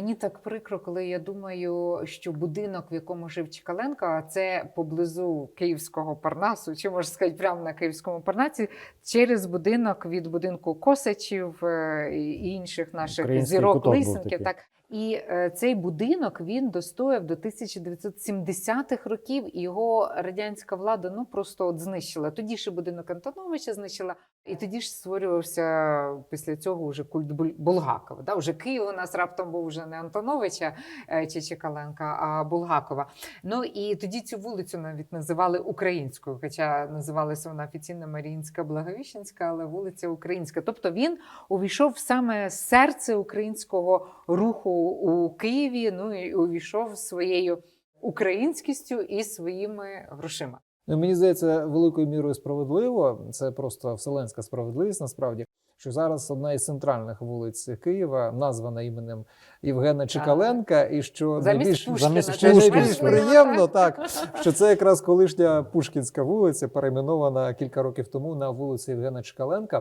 Мені так прикро, коли я думаю, що будинок, в якому жив Чекаленко, а це поблизу Київського Парнасу, чи можна сказати, прямо на Київському Парнасі, через будинок від будинку Косачів е, і інших наших Український зірок лисенків. Так і е, цей будинок він достояв до 1970-х років, його радянська влада ну просто от знищила. Тоді ще будинок Антоновича знищила, і тоді ж створювався після цього вже культ Булгакова. Да? Уже Київ у нас раптом був вже не Антоновича е, чи Чекаленка, а Булгакова. Ну і тоді цю вулицю навіть називали українською, хоча називалася вона офіційно Маріїнська Благовіщенська, але вулиця Українська. Тобто він увійшов саме серце українського руху у Києві. Ну і увійшов своєю українськістю і своїми грошима. Ну, мені здається, великою мірою справедливо. Це просто вселенська справедливість. Насправді, що зараз одна із центральних вулиць Києва названа іменем Євгена Чекаленка, і що Замість найбільш Пушкіна, замість найбільш приємно, так. так що це якраз колишня Пушкінська вулиця, перейменована кілька років тому на вулицю Євгена Чекаленка.